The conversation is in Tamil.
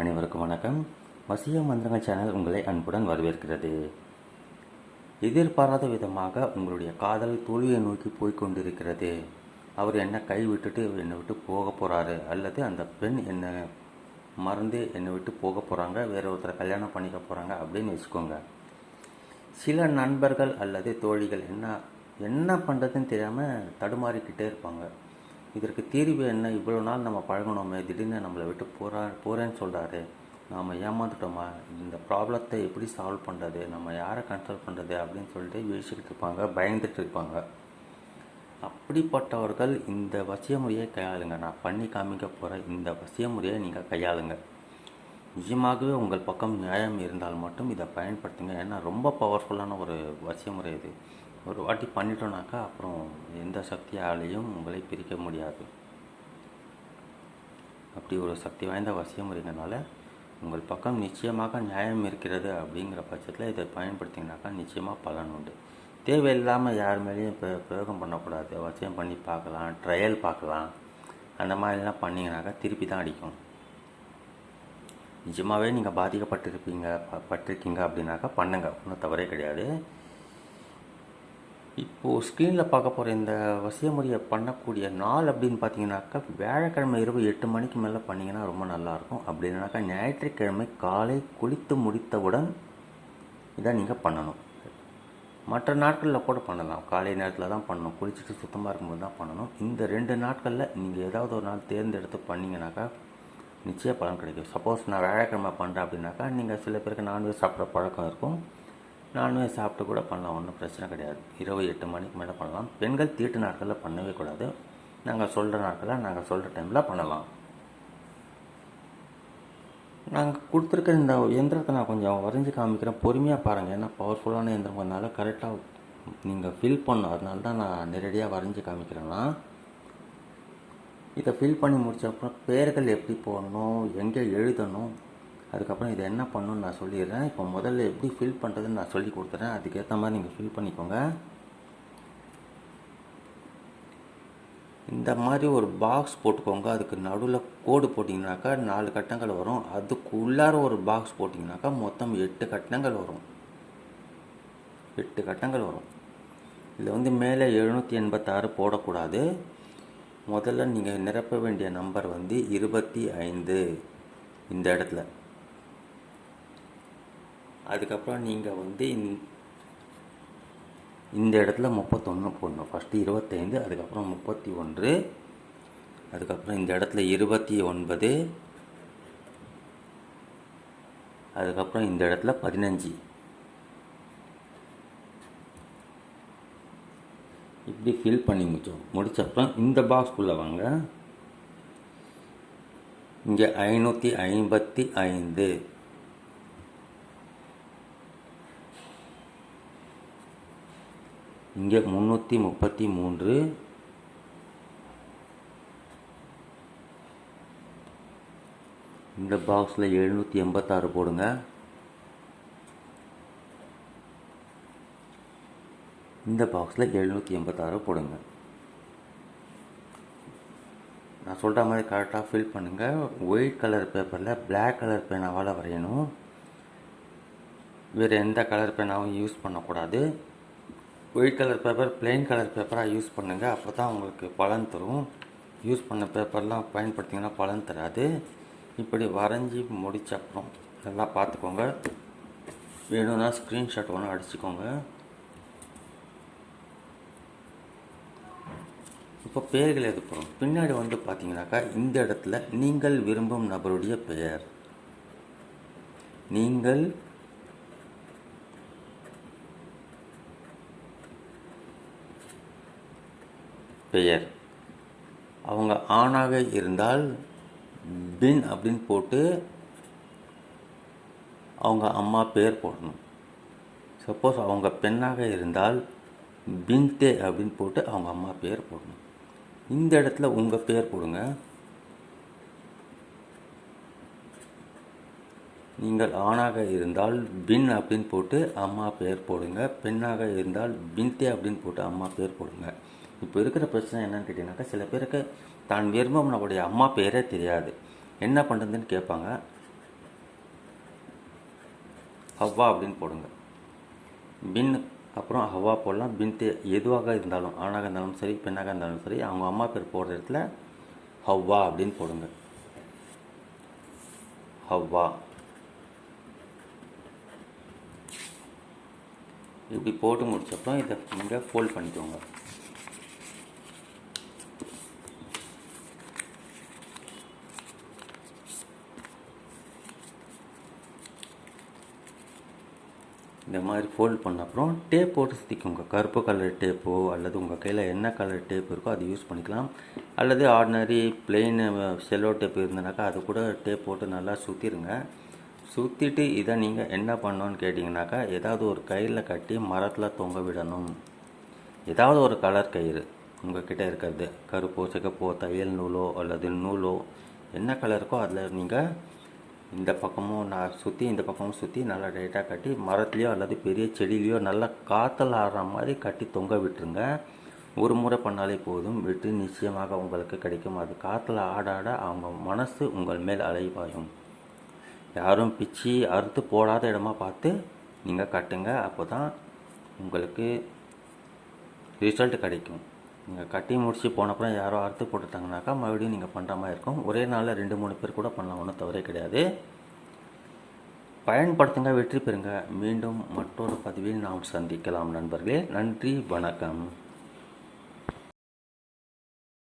அனைவருக்கும் வணக்கம். வசிய மந்திரங்கள் சேனல் உங்களை அன்புடன் வரவேற்கிறது. எதிர்பாராத விதமாக உங்களுடைய காதல் தோல்வியை நோக்கி போய்கொண்டிருக்கிறது அவர் என்னை கை விட்டுட்டு என்னை விட்டு போக போகிறாரு அல்லது அந்த பெண் என்னை மறந்து என்னை விட்டு போக போகிறாங்க வேற ஒருத்தரை கல்யாணம் பண்ணிக்க போகிறாங்க அப்படின்னு வச்சுக்கோங்க. சில நண்பர்கள் அல்லது தோழிகள் என்ன என்ன பண்ணுறதுன்னு தெரியாமல் தடுமாறிக்கிட்டே இருப்பாங்க. இதற்கு தீர்வு என்ன? இவ்வளோ நாள் நம்ம பழகணுமே திடீர்னு நம்மளை விட்டு போகிறா போகிறேன்னு சொல்கிறாரு நாம் ஏமாந்துட்டோமா? இந்த ப்ராப்ளத்தை எப்படி சால்வ் பண்ணுறது நம்ம யாரை கன்சல்ட் பண்ணுறது அப்படின்னு சொல்லிட்டு யோசிச்சுக்கிட்டு இருப்பாங்க பயந்துட்டு இருப்பாங்க. அப்படிப்பட்டவர்கள் இந்த வசிய முறையை கையாளுங்க. நான் பண்ணி காமிக்க போகிற இந்த வசிய முறையை நீங்கள் கையாளுங்க. நிஜமாகவே உங்கள் பக்கம் நியாயம் இருந்தால் மட்டும் இதை பயன்படுத்துங்க. ஏன்னா ரொம்ப பவர்ஃபுல்லான ஒரு வசிய முறை இது. ஒரு வாட்டி பண்ணிட்டோம்னாக்கா அப்புறம் எந்த சக்தியாலையும் உங்களை பிரிக்க முடியாது. அப்படி ஒரு சக்தி வாய்ந்த வசியம் முறைங்கனால உங்கள் பக்கம் நிச்சயமாக நியாயம் இருக்கிறது அப்படிங்கிற பட்சத்தில் இதை பயன்படுத்திங்கனாக்கா நிச்சயமாக பலன் உண்டு. தேவையில்லாமல் யார் மேலேயும் இப்போ பிரயோகம் பண்ணக்கூடாது. வசியம் பண்ணி பார்க்கலாம் ட்ரையல் பார்க்கலாம். அந்த மாதிரிலாம் பண்ணிங்கனாக்கா திருப்பி தான் அடிக்கும். நிஜமாகவே நீங்கள் பாதிக்கப்பட்டிருப்பீங்க பட்டிருக்கீங்க அப்படின்னாக்கா பண்ணுங்க. ஒன்றும் தவறே கிடையாது. இப்போது ஸ்க்ரீனில் பார்க்க போகிற இந்த வசிய முறையை பண்ணக்கூடிய நாள் அப்படின்னு பார்த்தீங்கன்னாக்கா வியாழக்கிழமை இரவு எட்டு மணிக்கு மேலே பண்ணிங்கன்னா ரொம்ப நல்லாயிருக்கும். அப்படி இல்லைனாக்கா ஞாயிற்றுக்கிழமை காலை குளித்து முடித்தவுடன் இதை நீங்கள் பண்ணணும். மற்ற நாட்களில் கூட பண்ணலாம். காலை நேரத்தில் தான் பண்ணணும். குளிச்சுட்டு சுத்தமாக இருக்கும்போது தான் பண்ணணும். இந்த ரெண்டு நாட்களில் நீங்கள் ஏதாவது ஒரு நாள் தேர்ந்தெடுத்து பண்ணீங்கன்னாக்கா நிச்சய பலன் கிடைக்கும். சப்போஸ் நான் வியாழக்கிழமை பண்ணுறேன் அப்படின்னாக்கா நீங்கள் சில பேருக்கு நான்வெஜ் சாப்பிட்ற பழக்கம் இருக்கும். நான்வெஜ் சாப்பிட்டு கூட பண்ணலாம் ஒன்றும் பிரச்சனை கிடையாது. இரவு எட்டு மணிக்கு மேலே பண்ணலாம். பெண்கள் தீட்டு நாட்களில் பண்ணவே கூடாது. நாங்கள் சொல்கிற நாட்களில் நாங்கள் சொல்கிற டைமில் பண்ணலாம். நாங்கள் கொடுத்துருக்க இந்த இயந்திரத்தை நான் கொஞ்சம் வரைஞ்சி காமிக்கிறேன். பொறுமையாக பாருங்கள் ஏன்னா பவர்ஃபுல்லான எந்திரங்கிறதுனால கரெக்டாக நீங்கள் ஃபில் பண்ணும் அதனால தான் நான் நேரடியாக வரைஞ்சி காமிக்கிறேன்னா இதை ஃபில் பண்ணி முடிச்ச அப்புறம் பேர்கள் எப்படி போடணும் எங்கே எழுதணும் அதுக்கப்புறம் இதை என்ன பண்ணணும்னு நான் சொல்லிடுறேன். இப்போ முதல்ல எப்படி ஃபில் பண்ணுறதுன்னு நான் சொல்லி கொடுத்துறேன். அதுக்கேற்ற மாதிரி நீங்கள் ஃபில் பண்ணிக்கோங்க. இந்த மாதிரி ஒரு பாக்ஸ் போட்டுக்கோங்க. அதுக்கு நடுவில் கோடு போட்டிங்கனாக்கா நாலு கட்டங்கள் வரும். அதுக்குள்ளார ஒரு பாக்ஸ் போட்டிங்கனாக்கா மொத்தம் எட்டு கட்டங்கள் வரும். எட்டு கட்டங்கள் வரும். இதில் வந்து மேலே எழுநூற்றி எண்பத்தாறு போடக்கூடாது. முதல்ல நீங்கள் நிரப்ப வேண்டிய நம்பர் வந்து இருபத்தி ஐந்து. இந்த இடத்துல. அதுக்கப்புறம் நீங்கள் வந்து இந்த இந்த இடத்துல முப்பத்தொன்று போடணும். ஃபஸ்ட்டு இருபத்தைந்து அதுக்கப்புறம் முப்பத்தி ஒன்று அதுக்கப்புறம் இந்த இடத்துல இருபத்தி ஒன்பது அதுக்கப்புறம் இந்த இடத்துல பதினஞ்சு. இப்படி ஃபில் பண்ணி முடிச்சோம் முடித்தப்புறம் இந்த பாக்ஸ்க்குள்ளே வாங்க. இங்கே ஐநூற்றி ஐம்பத்தி ஐந்து. இங்கே முந்நூற்றி முப்பத்தி மூன்று. இந்த பாக்ஸில் எழுநூற்றி எண்பத்தாறு போடுங்க. இந்த பாக்ஸில் எழுநூற்றி எண்பத்தாறு போடுங்க. நான் சொல்கிற மாதிரி கரெக்டாக ஃபில் பண்ணுங்கள் ஒயிட் கலர் பேப்பரில் பிளாக் கலர் பேனாவால் வரையணும். வேறு எந்த கலர் பேனாவும் யூஸ் பண்ணக்கூடாது. White colour paper plain colour பேப்பராக use பண்ணுங்கள் அப்போ தான் உங்களுக்கு பலன் தரும். யூஸ் பண்ண பேப்பர்லாம் பயன்படுத்திங்கன்னா பலன் தராது. இப்படி வரைஞ்சி முடிச்ச அப்புறம் நல்லா பார்த்துக்கோங்க. வேணும்னா ஸ்க்ரீன்ஷாட் ஒன்று அடிச்சுக்கோங்க. இப்போ பெயர்கள் எது போகிறோம் பின்னாடி வந்து பார்த்தீங்கன்னாக்கா இந்த இடத்துல நீங்கள் விரும்பும் நபருடைய பெயர். நீங்கள் பெயர். அவங்க ஆணாக இருந்தால் பின் அப்படின்னு போட்டு அவங்க அம்மா பேர் போடணும். சப்போஸ் அவங்க பெண்ணாக இருந்தால் பின்தே அப்படின்னு போட்டு அவங்க அம்மா பெயர் போடணும். இந்த இடத்துல உங்கள் பெயர் போடுங்க. நீங்கள் ஆணாக இருந்தால் பின் அப்படின்னு போட்டு அம்மா பெயர் போடுங்க. பெண்ணாக இருந்தால் பின்தே அப்படின்னு போட்டு அம்மா பேர் போடுங்க. இப்போ இருக்கிற பிரச்சனை என்னன்னு கேட்டிங்கனாக்கா சில பேருக்கு தான் விரும்பும் நம்மளுடைய அம்மா பேரே தெரியாது. என்ன பண்ணுறதுன்னு கேட்பாங்க. ஹவ்வா அப்படின்னு போடுங்க. பின் அப்புறம் ஹவ்வா போடலாம். பின் தே எதுவாக இருந்தாலும் ஆணாக இருந்தாலும் சரி பெண்ணாக இருந்தாலும் சரி அவங்க அம்மா பேர் போடுற இடத்துல ஹவ்வா அப்படின்னு போடுங்க. ஹவ்வா. இப்படி போட்டு முடிச்சப்பறம் இதை நீங்கள் ஃபோல்ட் பண்ணிக்கோங்க. இந்த மாதிரி ஃபோல்ட் பண்ண அப்புறம் டேப் போட்டு சுற்றிக்கோங்க கருப்பு கலர் டேப்போ அல்லது உங்கள் கையில் என்ன கலர் டேப் இருக்கோ அதை யூஸ் பண்ணிக்கலாம். அல்லது ஆர்டினரி பிளெயின் செல்லோ டேப் இருந்தனாக்கா அது கூட டேப் போட்டு நல்லா சுற்றிடுங்க சுற்றிட்டு இதை நீங்கள் என்ன பண்ணோன்னு கேட்டிங்கனாக்கா ஏதாவது ஒரு கயிறில் கட்டி மரத்தில் தொங்க விடணும். ஏதாவது ஒரு கலர் கயிறு உங்கள்கிட்ட இருக்கிறது. கருப்போ சிகப்போ தையல் நூலோ அல்லது நூலோ என்ன கலருக்கோ அதில் நீங்கள் இந்த பக்கமும் நான் சுற்றி இந்த பக்கமும் சுற்றி நல்லா டைட்டாக கட்டி மரத்துலேயோ அல்லது பெரிய செடியிலையோ நல்லா காற்றல் ஆடுற மாதிரி கட்டி தொங்க விட்டுருங்க. ஒரு முறை பண்ணாலே போதும். வெற்றி நிச்சயமாக உங்களுக்கு கிடைக்கும். அது காற்றுல ஆடாட அவங்க மனசு உங்கள் மேல் அலைவாயும் யாரும் பிச்சு அறுத்து போடாத இடமா பார்த்து நீங்கள் கட்டுங்க. அப்போ தான் உங்களுக்கு ரிசல்ட் கிடைக்கும். நீங்கள் கட்டி முடிச்சு போனப்புறம் யாரோ அறுத்து போட்டுட்டாங்கனாக்கா மறுபடியும் நீங்கள் பண்ணுற மாதிரி இருக்கும். ஒரே நாளில் ரெண்டு மூணு பேர் கூட பண்ணலாம் ஒன்றும் தவறே கிடையாது. பயன்படுத்துங்க வெற்றி பெறுங்க. மீண்டும் மற்றொரு பதிவில் நாம் சந்திக்கலாம் நண்பர்களே. நன்றி வணக்கம்.